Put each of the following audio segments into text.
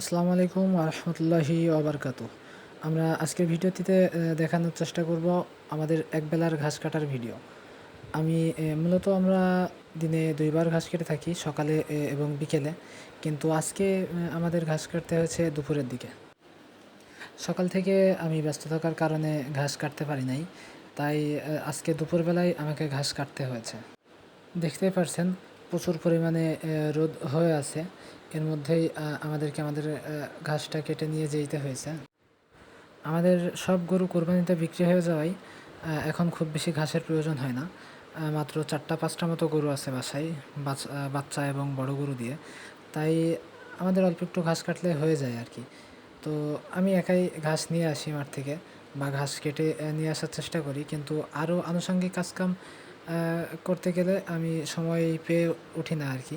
আসসালামু আলাইকুম রহমতুল্লাহি ওবরকাত আমরা আজকের ভিডিওটিতে দেখানোর চেষ্টা করব আমাদের একবেলার ঘাস কাটার ভিডিও। আমি মূলত আমরা দিনে দুইবার ঘাস কেটে থাকি, সকালে এবং বিকেলে। কিন্তু আজকে আমাদের ঘাস কাটতে হয়েছে দুপুরের দিকে। সকাল থেকে আমি ব্যস্ত থাকার কারণে ঘাস কাটতে পারি নাই। তাই আজকে দুপুরবেলায় আমাকে ঘাস কাটতে হয়েছে। দেখতেই পারছেন প্রচুর পরিমাণে রোদ হয়ে আছে। এর মধ্যেই আমাদেরকে আমাদের ঘাসটা কেটে নিয়ে যেতে হয়েছে। আমাদের সব গরু কোরবানিতে বিক্রি হয়ে যাওয়ায় এখন খুব বেশি ঘাসের প্রয়োজন হয় না। মাত্র চারটা, পাঁচটা মতো গরু আছে বাসায় বাচ্চা এবং বড় গরু দিয়ে। তাই আমাদের অল্প একটু ঘাস কাটলে হয়ে যায় আর কি। তো আমি একাই ঘাস নিয়ে আসি মাঠ থেকে বা ঘাস কেটে নিয়ে আসার চেষ্টা করি। কিন্তু আরও আনুষঙ্গিক কাজকাম করতে গেলে আমি সময় পেয়ে উঠি না আর কি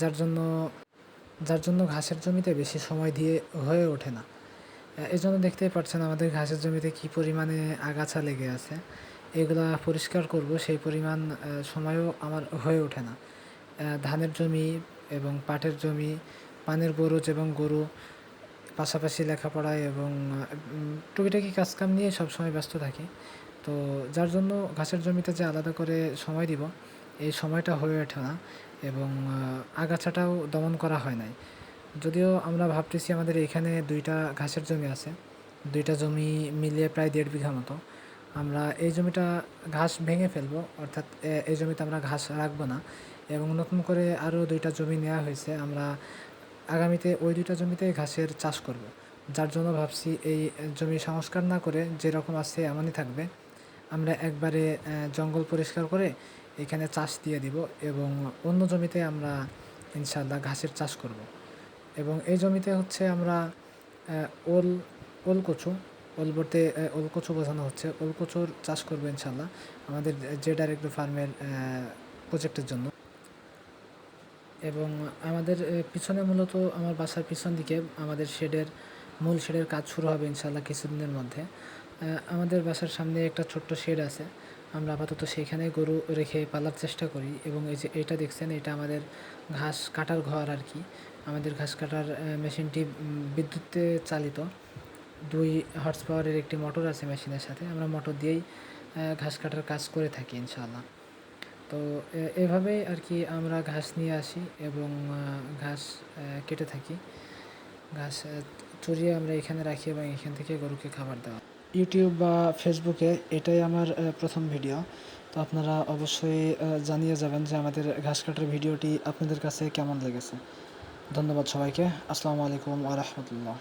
যার জন্য যার জন্য ঘাসের জমিতে বেশি সময় দিয়ে হয়ে ওঠে না। এই জন্য দেখতেই পাচ্ছেন আমাদের ঘাসের জমিতে কি পরিমাণে আগাছা লেগে আছে। এগুলা পরিষ্কার করব, সেই পরিমাণ সময়ও আমার হয়ে ওঠে না। ধানের জমি এবং পাটের জমি, পানের বরজ এবং গরু, পাশাপাশি লেখাপড়ায় এবং টুকিটাকি কাজকাম নিয়ে সবসময় ব্যস্ত থাকি। তো যার জন্য ঘাসের জমিতে যে আলাদা করে সময় দিব, এই সময়টা হয়ে ওঠে না এবং আগাছাটাও দমন করা হয় নাই। যদিও আমরা ভাবতেছি আমাদের এখানে দুইটা ঘাসের জমি আছে, দুইটা জমি মিলিয়ে প্রায় দেড় বিঘা মতো। আমরা এই জমিটা ঘাস ভেঙে ফেলব, অর্থাৎ এই জমিতে আমরা ঘাস রাখব না এবং নতুন করে আরও দুইটা জমি নেওয়া হয়েছে। আমরা আগামীতে ওই দুইটা জমিতে ঘাসের চাষ করব। যার জন্য ভাবছি এই জমি সংস্কার না করে যেরকম আছে এমনই থাকবে। আমরা একবারে জঙ্গল পরিষ্কার করে এখানে চাষ দিয়ে দিব এবং অন্য জমিতে আমরা ইনশাল্লাহ ঘাসের চাষ করব। এবং এই জমিতে হচ্ছে আমরা ওল ওল কচু ওল বলতে ওল কচু বোঝানো হচ্ছে। ওল কচুর চাষ করব ইনশাল্লাহ আমাদের যে ডাইরেক্ট ফার্মের প্রজেক্টের জন্য। এবং আমাদের পিছনে মূলত আমার বাসার পিছন দিকে আমাদের শেডের, মূল শেডের কাজ শুরু হবে ইনশাল্লাহ কিছুদিনের মধ্যে। আমাদের বাসার সামনে একটা ছোট্ট শেড আছে। আমরা আপাতত সেইখানে গরু রেখে পালার চেষ্টা করি এবং এই যে এটা দেখছেন, এটা আমাদের ঘাস কাটার ঘর আর কি। আমাদের ঘাস কাটার মেশিনটি বিদ্যুতে চালিত। দুই হর্স পাওয়ারের একটি মোটর আছে মেশিনের সাথে। আমরা মোটর দিয়েই ঘাস কাটার কাজ করে থাকি ইনশাআল্লাহ। তো এভাবেই আর কি আমরা ঘাস নিয়ে আসি এবং ঘাস কেটে থাকি। ঘাস চড়িয়ে আমরা এখানে রাখি এবং এখান থেকে গরুকে খাবার দেওয়া ইউটিউব বা ফেসবুকে এটাই আমার প্রথম ভিডিও তো আপনারা অবশ্যই জানিয়ে যাবেন যে আমাদের ঘাস কাটার ভিডিওটি আপনাদের কাছে কেমন লেগেছে। ধন্যবাদ সবাইকে। আসসালামু আলাইকুম আ রহমতুল্লাহ।